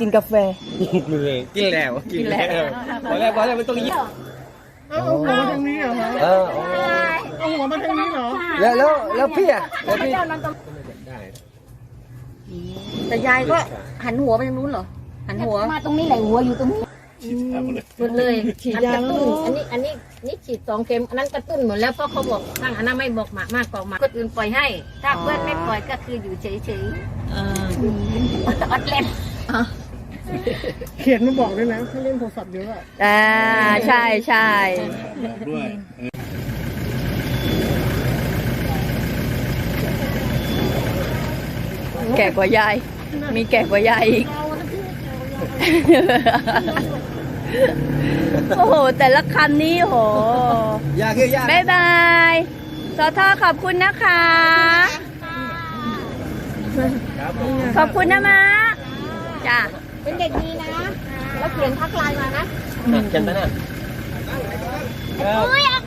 กินกาแฟมือกินแล้วกินแล้วพอแล้วพอแล้วไม่ต้องยิ้มเอาเอาหัวมาทางนี้เหรอฮะเออโอ้เอาหัวมาทางนี้เหรอแล้วแล้วแล้วพี่อะแล้วพี่ได้แต่ยายก็หันหัวไปทางนู้นเหรอหันหัวมาตรงนี้แหละหัวอยู่ตรงนี้หมดเลยฉีดอันยากระแล้วตุ้นเหรออันนี้อันนี้นี่ฉีดสองเข็มอันนั้นกระตุ้นหมดแล้วเพราะเขาบอกทางอนามัยบอกหมากมากกว่ากหมากคนอื่นปล่อยให้ ถ้าเพื่อนไม่ปล่อยก็คืออยู่เฉยเฉยอ่าๆอัดเล่น เขียนมาบอกด้วยนะถ้าเล่นโทรศัพท์เยอะอะอ่าใช่ใช่ด้วยแก่กว่ายาย มีแก่กว่ายายอีก โอ้โห แต่ละคำนี้โหยากคือยากบ๊ายบายสอทอขอบคุณนะคะ ขอบคุณนะมะ จ้ะเป็นเด็กดีนะ แล้วเขียนทักไลน์มานะเขียนไปนะ อุ้ยออก